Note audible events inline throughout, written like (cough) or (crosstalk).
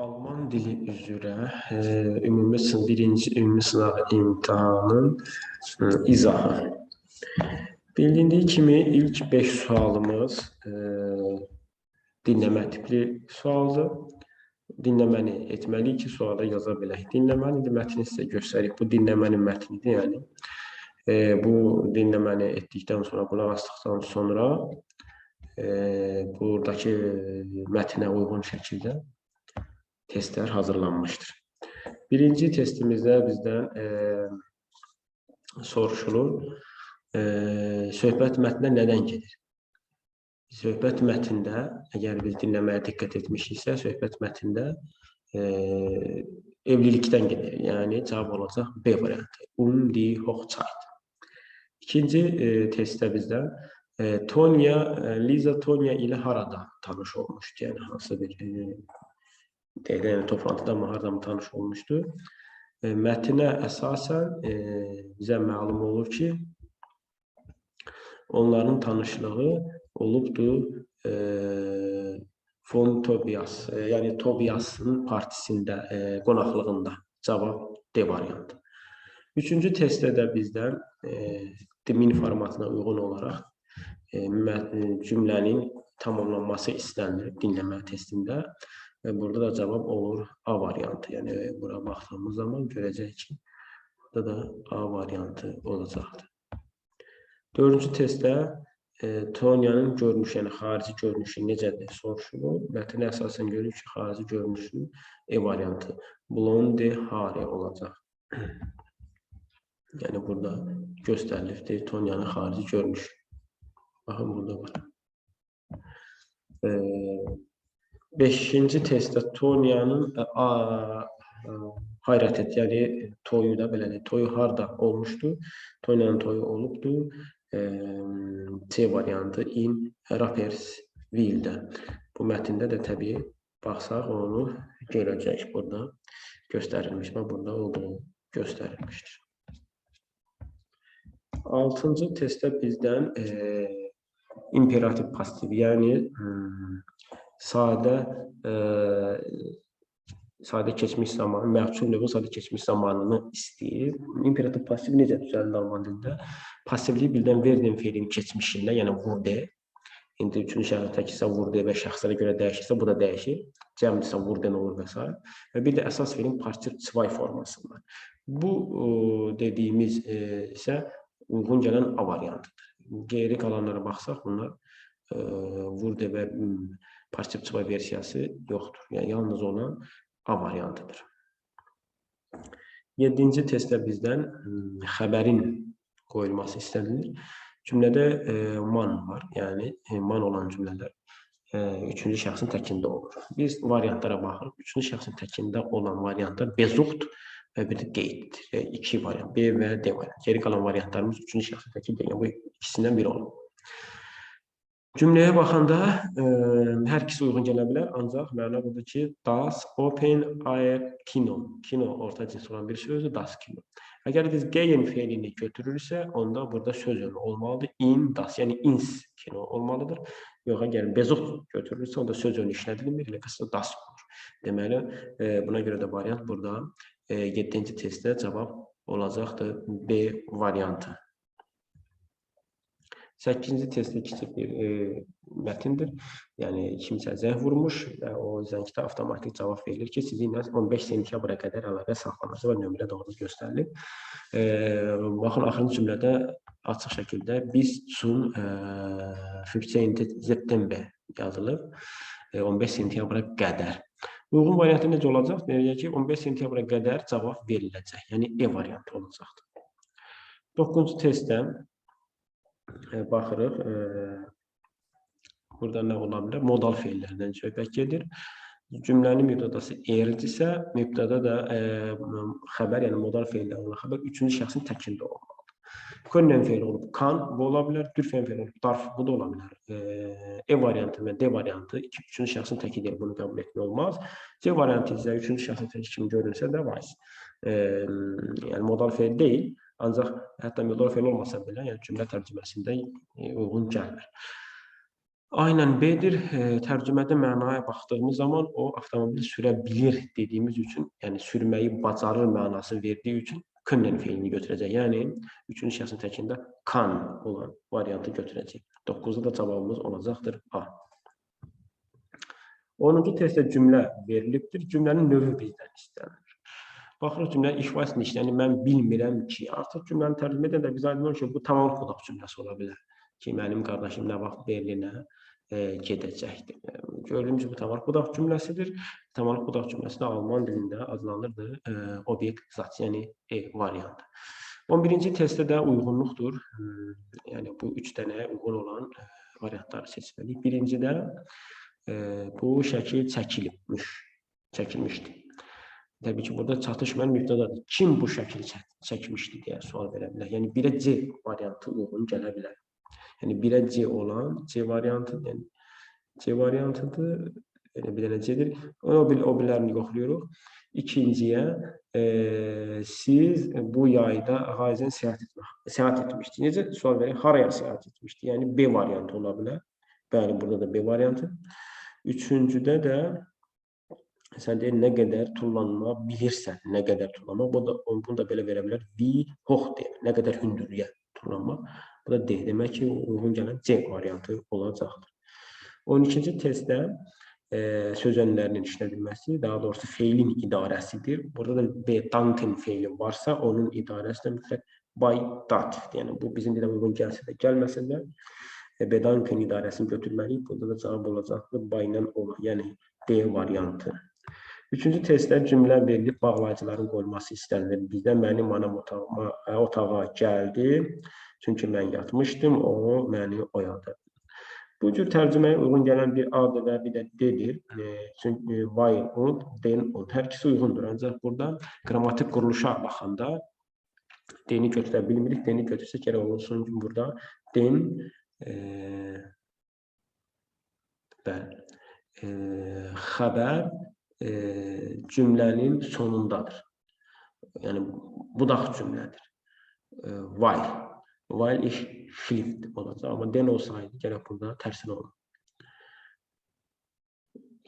Alman dili üzrə e, ümumi sınıf birinci ümumi sınaq imtahanın e, izahı. Bilindiyi kimi ilk 5 sualımız e, dinləmə tipli sualdır. Dinləməni etməliyik ki, sualda yaza bilək. Dinləmənin mətni sizə göstərib. Bu dinləmənin mətnidir, yəni. E, bu dinləməni etdikdən sonra, qulaq asdıqdan sonra e, buradakı mətnə uyğun şəkildə testlər hazırlanmışdır. Birinci testimizdə bizdən e, soruşulur, e, söhbət mətnə nədən gedir? Söhbət mətndə, əgər biz dinləməyə diqqət etmişiksə, söhbət mətndə e, evlilikdən gedir. Yəni, cavab olacaq B variantı. Um die Hochzeit. İkinci e, testdə bizdən e, Tonya, e, Liza Tonya ilə harada tanış olmuşdu? Yəni, hansı bir e, deyək, yəni toplantıda mı, harada mı tanış olmuşdu? E, mətnə əsasən e, bizə məlum olur ki, onların tanışlığı olubdur e, Fon Tobias, e, yəni Tobiasın partisində, e, qonaqlığında. Cavab D variantı. Üçüncü testdə də bizdən e, demin formatına uyğun olaraq e, cümlənin tamamlanması istənilir dinləmə testində. Və burada da cavab olur A variantı. Yəni bura baxdığımız zaman görəcək ki, burada da A variantı olacaqdır. Dördüncü testdə e, Toniyanın görünüşü, yəni xarici görünüşü necədir soruşulur. Mətnə əsasən görürük ki, xarici görünüşü E variantı blonde hare olacaq. yəni burada göstərilibdir Toniyanın xarici görünüşü. Baxın burada var. Eee 5-ci testdə Toniyanın e, e, hayrət et, yəni toyu da belədir. Toyu harda olmuşdu? Toniyanın toyu olubdu. E, C variantı in Rappers Will-də. Bu mətndə də təbii baxsaq onu görəcək burada göstərilmiş və burada olduğu göstərilmişdir. 6-cı testdə bizdən e, imperativ pasiv, yəni e, sadə e, sadə keçmiş zamanı, məfsul növün sadə keçmiş zamanını istəyir. İmperativ pasiv necə düzəlir alman dilində? Passivlik bildən verdim feilin keçmişində, yəni wurde. İndi üçüncü şəxs təksə wurde və şəxslərə görə dəyişirsə, bu da dəyişir. Cəmdirsə wurde olur və s. Və bir də əsas feilin partiv 2 formasında. Bu o, dediyimiz e, isə uyğun gələn A variantıdır. Geri qalanlara baxsaq, bunlar e, wurde və pasiv çıva versiyası yoxdur. Yəni yalnız olan A variantıdır. 7-ci testdə bizdən xəbərin qoyulması istənilir. Cümlədə e, man var, yəni man olan cümlələr e, üçüncü şəxsin təkində olur. Biz variantlara baxırıq. Üçüncü şəxsin təkində olan variantlar bezuxt və bir də qeyddir. İki variant, B və D variant. Geri qalan variantlarımız üçüncü şəxsin təkində, yəni bu ikisindən biri olur. Cümləyə baxanda ə, hər ikisi uyğun gələ bilər, ancaq məna budur ki, das open air kino. Kino orta cins olan bir sözdür, das kino. Əgər biz gehen feilini götürürsə, onda burada söz yönü olmalıdır. In, das, yəni ins kino olmalıdır. Yox, əgər bezot götürülürsə, onda söz yönü işlədilmir, elə qısa das olur. Deməli, ə, buna görə də variant burada 7-ci testdə cavab olacaqdır B variantı. 8-ci testdə kiçik bir e, mətindir. Yəni kimsə zəng vurmuş və o zəngdə avtomatik cavab verilir ki, sizinlə 15 sentyabra qədər əlaqə saxlanırsa və nömrə doğru göstərilib. E, baxın axırıncı cümlədə açıq şəkildə biz üçün e, 15 september yazılıb. E, 15 sentyabra qədər. Uyğun variantı necə olacaq? Deyəcək ki, 15 sentyabra qədər cavab veriləcək. Yəni E variantı olacaqdır. 9-cu testdə e. E, burada nə ola bilər? Modal feillərdən söhbət gedir. Cümlənin mübtədası erdirsə, mübtəda da e, xəbər, yəni modal feillər olan xəbər üçüncü şəxsin təkində olmalıdır. Können feil olub kan, bu ola bilər. Dürfen feil olub darf, bu da ola bilər. E, e variantı və D variantı iki, üçüncü şəxsin təkidir, bunu qəbul etmək olmaz. C variantı isə üçüncü şəxsin təki kimi görünsə də vice. E, yəni modal feil deyil. Ancaq hətta müdafə olmasa belə, yəni cümlə tərcüməsində uyğun gəlmir. Aynen B-dir. E, tərcümədə mənaya baxdığımız zaman o avtomobil sürə bilir dediyimiz üçün, yəni sürməyi bacarır mənasını verdiyi üçün können feilini götürəcək. Yəni üçüncü şəxsin təkində kan olan variantı götürəcək. 9-da da cavabımız olacaqdır A. 10-cu testdə cümlə verilibdir. Cümlənin növü bizdən istənir. Baxırıq cümlə iş vasitəsində işləyir. Yəni mən bilmirəm ki, artıq cümləni tərcümə edəndə biz aydın olur ki, bu tamam qodaq cümləsi ola bilər. Ki mənim qardaşım nə vaxt Berlinə e, gedəcəkdir. Gördüyümüz bu tamam qodaq cümləsidir. Tamam qodaq cümləsi də alman dilində adlanırdı e, obyekt zat, yəni E variantı. 11-ci testdə də uyğunluqdur. Hmm, Yəni bu 3 dənə uyğun olan e, variantları seçməliyik. Birincidə e, bu şəkil çəkilibmiş, çəkilmişdi. Təbii ki, burada çatışmayan mübtədadır. Kim bu şəkili çək çəkmişdi deyə sual verə bilər. Yəni 1-ə C variantı uyğun gələ bilər. Yəni 1-ə C olan C variantı, yəni C variantıdır. Yəni bir dənə C-dir. O, bil- o birlərini yoxlayırıq. İkinciyə e, siz bu yayda Ağaizən səyahət etmək, səyahət etmişdi. Necə sual verir? Haraya səyahət etmişdi? Yəni B variantı ola bilər. Bəli, burada da B variantı. Üçüncüdə də sən deyir nə qədər tullanma bilirsən, nə qədər tullanma. Bu da bunu da belə verə bilər. Vi hoch deyir. Nə qədər hündürlüyə tullanma. Bu da D. Demək ki, uyğun gələn C variantı olacaqdır. 12-ci testdə e, söz önlərinin işlədilməsi, daha doğrusu feilin idarəsidir. Burada da B danken feili varsa, onun idarəsi də mütləq by dativdir. Yəni bu bizim dilə uyğun gəlsə də, gəlməsə də e, B danken idarəsini götürməliyik. Burada da cavab olacaqdır by ilə olan, yəni D variantı. Üçüncü testdə cümlə verilib bağlayıcıların qoyulması istənilir. Bizdən mənim anam otağıma, otağa gəldi. Çünki mən yatmışdım, o məni oyatdı. Bu cür tərcüməyə uyğun gələn bir A-dır və bir də D-dir. E, çünki while und, then und. Hər ikisi uyğundur. Ancaq burada qrammatik quruluşa baxanda D-ni götürə bilmirik. D-ni götürsək gərək olsun ki, burada then e, bəli, e, xəbər e, cümlənin sonundadır. Yəni budaq cümlədir. E, while. While iş şlift olacaq. Amma den olsaydı gərək burada tərsinə olur.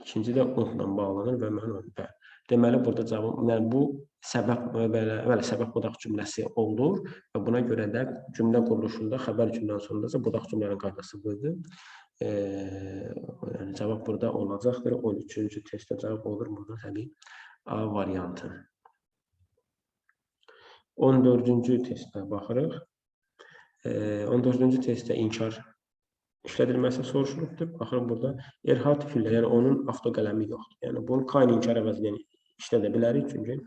İkinci də unla bağlanır və mən bəli. Deməli burada cavab, yəni bu səbəb və belə, bəli, səbəb budaq cümləsi olur və buna görə də cümlə quruluşunda xəbər cümlənin sonunda budaq cümlənin qaydası budur. E, yəni cavab burada olacaqdır. 13-cü testdə cavab olur burada təbii A variantı. 14-cü testə baxırıq. E, 14-cü testdə inkar işlədilməsi soruşulubdur. Baxın burada Erhard Füller, yəni onun avtoqələmi yoxdur. Yəni bunu kain inkar əvəzinə işlədə bilərik çünki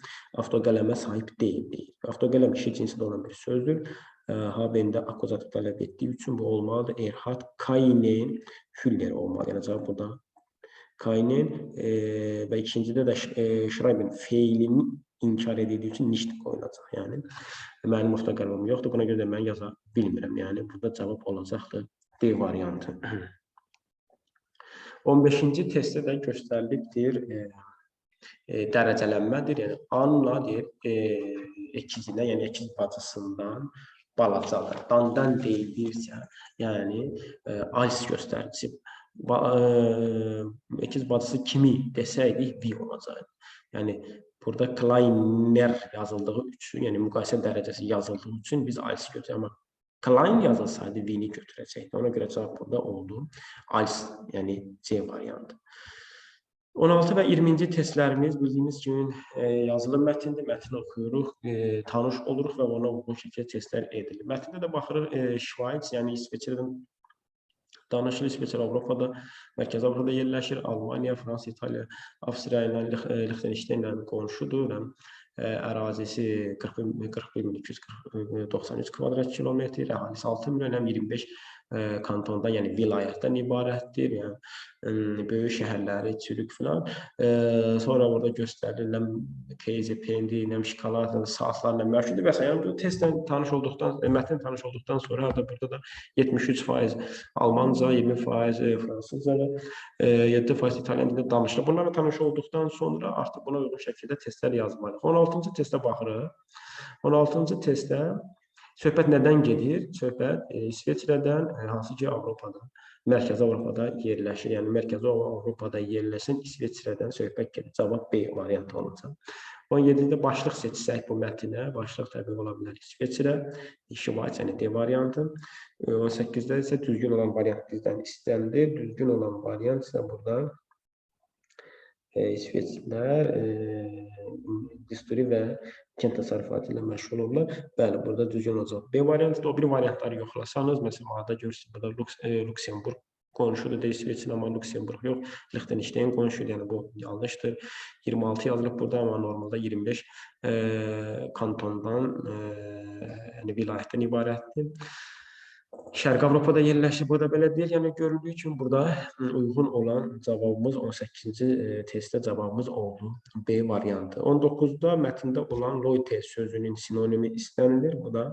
avtoqələmə sahib deyil. deyil. Avtoqələm kişi cinsində olan bir sözdür. Habendə akuzatı tələb etdiyi üçün bu olmalıdır. Erhard Kainin Füller olmalı. Yəni cavab burada Kainin e, və ikincidə də e, Schreiben feilini inkar edildiyi üçün nicht qoyulacaq. Yəni mənim avtoqələmim yoxdur. Buna görə də mən yaza bilmirəm. Yəni burada cavab olacaqdır D variantı. (clears throat) 15-ci testdə də göstərilibdir e, e, dərəcələnmədir. Yəni Anla deyir e, ekizinə, yəni ekiz bacısından balacadır. Dandan deyilirsə, yəni e, ice göstəricisi. Ba, e, ekiz bacısı kimi desəydik V olacaqdı. Yəni burada Kleiner yazıldığı üçün, yəni müqayisə dərəcəsi yazıldığı üçün biz ice götürürük. Amma Klein yazılsaydı V-ni götürəcəkdi. Ona görə cavab burada oldu. Ice, yəni C variantı. 16 və 20-ci testlərimiz bildiyimiz kimi e, yazılı mətindir. Mətni oxuyuruq, e, tanış oluruq və ona uyğun şəkildə testlər edilir. Mətndə də baxırıq e, Şvayts, yəni İsveçrədən danışılır. İsveçrə Avropada, Mərkəzi Avropada yerləşir. Almaniya, Fransa, İtaliya, Avstriya ilə Liechtenstein ilə qonşudur və ərazisi 41.293 kvadrat kilometr, əhalisi 6 milyon 25 e, kantonda, yəni vilayətdən ibarətdir. Yəni böyük şəhərləri, Çürük filan. E, sonra burada göstərilir nə KZP-ndi, nə şokolad, saatlarla mərkəzi və s. Yəni bu testlə tanış olduqdan, e, mətn tanış olduqdan sonra da burada da 73% Almanca, 20% e, fransızca və e, 7% italyan dilində danışılır. Bunlarla tanış olduqdan sonra artıq buna uyğun şəkildə testlər yazmalıyıq. 16-cı testə baxırıq. 16-cı testdə Söhbət nədən gedir? Söhbət e, İsveçrədən, e, hansı ki Avropadan Mərkəzi Avropada yerləşir. Yəni Mərkəzi Avropada yerləşən İsveçrədən söhbət gedir. Cavab B variantı olacaq. 17-də başlıq seçsək bu mətnə, başlıq təbii ola bilər İsveçrə, Şivayt, yəni D variantı. 18-də isə düzgün olan variant bizdən istənilir. Düzgün olan variant isə burada e, İsveçlilər e, disturi və kənd təsərrüfatı ilə məşğul olurlar. Bəli, burada düzgün olacaq. B variantı o bir variantları yoxlasanız, məsələn, ada görürsünüz, burada Lux, e, Lüksemburq qonşudur da İsveçin, amma Lüksemburq yox. Liechtenstein qonşudur, yəni bu yanlışdır. 26 yazılıb burada, amma normalda 25 e, kantondan, e, yəni vilayətdən ibarətdir. Şərq Avropada yerləşir. Burada belə deyil. Yəni görüldüyü kimi burada uyğun olan cavabımız 18-ci e, testdə cavabımız oldu. B variantı. 19-da mətndə olan loyalty sözünün sinonimi istənilir. Bu da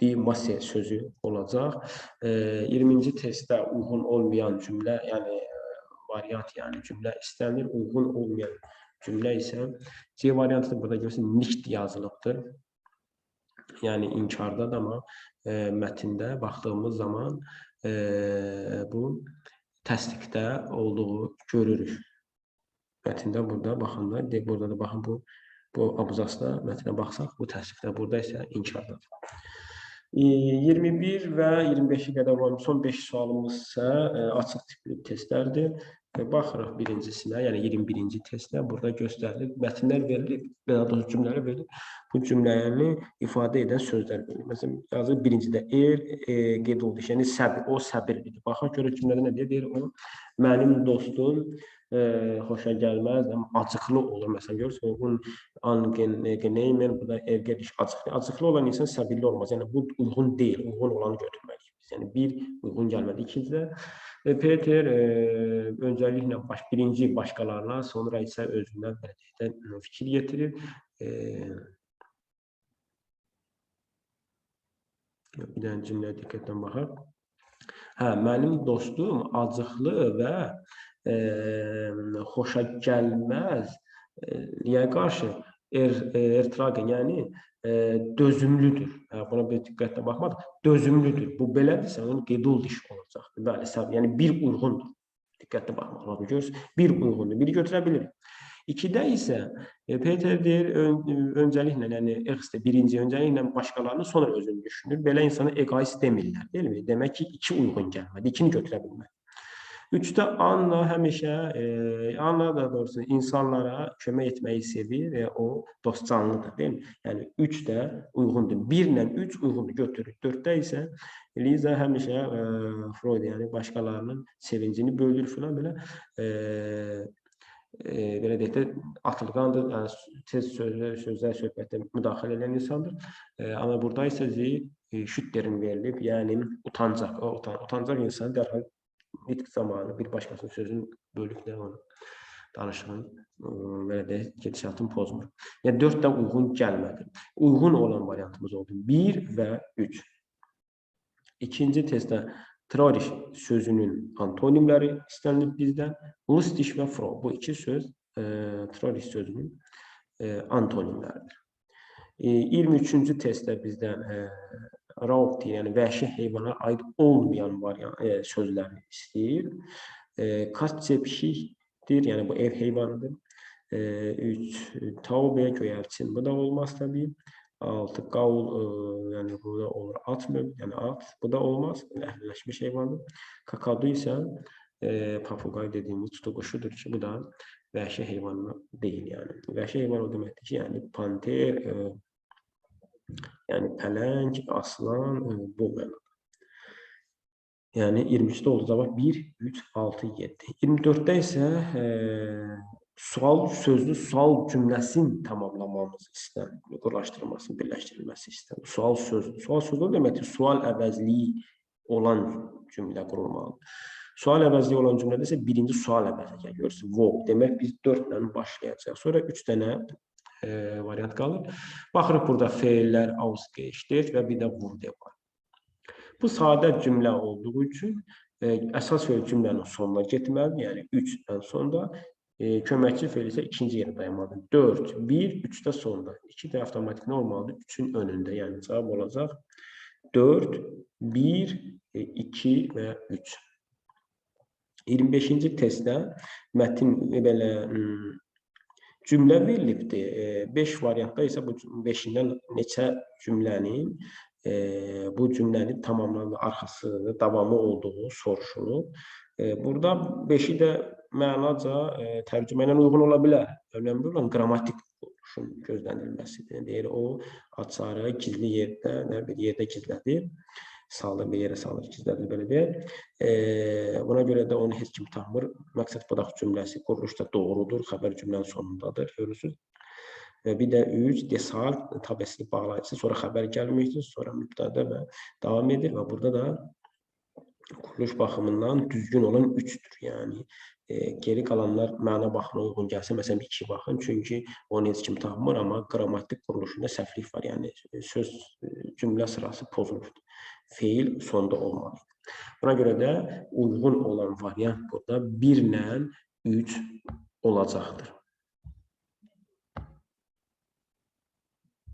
dimasse sözü olacaq. E, 20-ci testdə uyğun olmayan cümlə, yəni e, variant, yəni cümlə istənilir. Uyğun olmayan cümlə isə C variantı burada görürsünüz nicht yazılıbdır. Yəni inkardadır amma e, mətndə baxdığımız zaman e, bu təsdiqdə olduğu görürük. Mətndə burada baxanda, de, burada da baxın bu bu abzasda mətnə baxsaq, bu təsdiqdə, burada isə inkardadır. 21 və 25-ə qədər olan son 5 sualımız isə e, açıq tipli testlərdir. Baxırıq birincisinə, yəni 21-ci testdə burada göstərilir, mətnlər verilir, və da cümlələr verilir. Bu cümləni ifadə edən sözlər verilir. Məsələn, yazır birincidə er, e, qeyd oldu, yəni səbir, o səbirlidir. Baxaq görə cümlədə nə deyir? Deyir o mənim dostum e, xoşa gəlməz, amma acıqlı olur. Məsələn, görürsünüz, onun angeneymen burada ergədiş acıqlı. Acıqlı olan insan səbirli olmaz. Yəni bu uyğun deyil, uyğun olanı götürməliyik. Yəni bir uyğun gəlmədi. İkincidə E, Peter e, öncəliklə baş, birinci başqalarına, sonra isə özündən bəlkədən fikir yetirir. E, bir dənə cümləyə diqqətlə baxaq. Hə, mənim dostum acıqlı və e, xoşa gəlməz e, niyə qarşı er, ertraqen, yəni e, dözümlüdür. Yəni, buna bir diqqətlə baxmaq, dözümlüdür. Bu belədirsə, onun qedul diş olacaqdır. Bəli, səb, yəni bir uyğundur. Diqqətlə baxmaq lazım. Görürsünüz, bir uyğundur. Biri götürə bilir. İkidə isə Peter deyir, ön, öncəliklə, yəni Ex də birinci öncəliklə başqalarını, sonra özünü düşünür. Belə insana egoist demirlər, deyilmi? Demək ki, iki uyğun gəlmədi, ikini götürə bilmədi. Üçdə Anna həmişə, e, Anna da doğrusu insanlara kömək etməyi sevir və o dostcanlıdır, deyil mi? Yəni üç də uyğundur. Birlə üç uyğundur, götürür. Dörddə isə Liza həmişə e, Freud, yəni başqalarının sevincini bölür filan belə. E, e, belə deyək də atılqandır, yəni tez sözlər, sözlər söhbətdə müdaxilə edən insandır. E, amma burada isə e, şütterin verilib, yəni utancaq, o utan, utancaq insan dərhal nitq zamanı bir başqasının sözünü bölükdə onu danışığın belə də gedişatını pozmur. Yəni 4 də uyğun gəlmədi. Uyğun olan variantımız oldu 1 və 3. İkinci testdə troriş sözünün antonimləri istənilir bizdən. Lustiş və fro bu iki söz e, troriş sözünün e, antonimləridir. E, 23-cü testdə bizdən e, Rauf yəni vəhşi heyvana aid olmayan variant e, sözləri istəyir. E, Kaçepşikdir, yəni bu ev heyvanıdır. E, üç, taube, göyərçin, bu da olmaz təbii. Altı, qavul, e, yəni burada olur at mı, yəni at, bu da olmaz, əhliləşmiş heyvandır. Kakadu isə e, papuqay dediyimiz tutuquşudur ki, bu da vəhşi heyvan deyil, yəni. Vəhşi heyvan o deməkdir ki, yəni panter, e, Yəni pələng, aslan mənada. Yəni 23-də oldu cavab 1, 3, 6, 7. 24-də isə e, sual sözlü sual cümləsini tamamlamamız istənilir. Quraşdırılması, birləşdirilməsi istənilir. Sual sözlü. Sual sözlü deməkdir, sual əvəzliyi olan cümlə qurulmalıdır. Sual əvəzliyi olan cümlədə isə birinci sual əvəzliyə görürsünüz. Wow. Demək biz 4 ilə başlayacağıq. Sonra 3 dənə variant qalır. Baxırıq burada feillər ausgeçdir və bir də wurde var. Bu sadə cümlə olduğu üçün e, əsas feil cümlənin sonuna getməlidir. Yəni 3-dən sonra e, köməkçi feil isə ikinci yerə dayanmalıdır. 4, 1, 3 də sonda. 2 də avtomatik olmalıdır 3-ün önündə. Yəni cavab olacaq 4, 1, 2 və 3. 25-ci testdə mətin belə cümlə verilibdir. 5 variantda isə bu 5-dən neçə cümlənin e, bu cümlənin tamamlanma arxası, davamı olduğu soruşulub. E, burada 5-i də mənaca e, tərcümə ilə uyğun ola bilər. Önəmli olan qrammatik quruluşun gözlənilməsidir. Deyir o açarı gizli yerdə, nə bir yerdə gizlədir salır, bir yerə salır, gizlədir belə deyək. E, buna görə də onu heç kim tanımır. Məqsəd budaq cümləsi quruluşda doğrudur, xəbər cümlənin sonundadır, görürsüz. Və bir də 3 desal tabəsini bağlayıcısı, sonra xəbər gəlməkdir, sonra mübtədə və davam edir və burada da quruluş baxımından düzgün olan 3-dür. Yəni e, geri qalanlar məna baxımına uyğun gəlsə, məsələn 2 baxın, çünki onu heç kim tapmır, amma qrammatik quruluşunda səhvlik var. Yəni söz cümlə sırası pozulubdur feil sonda olmalı. Buna görə də uyğun olan variant burada 1 ilə 3 olacaqdır.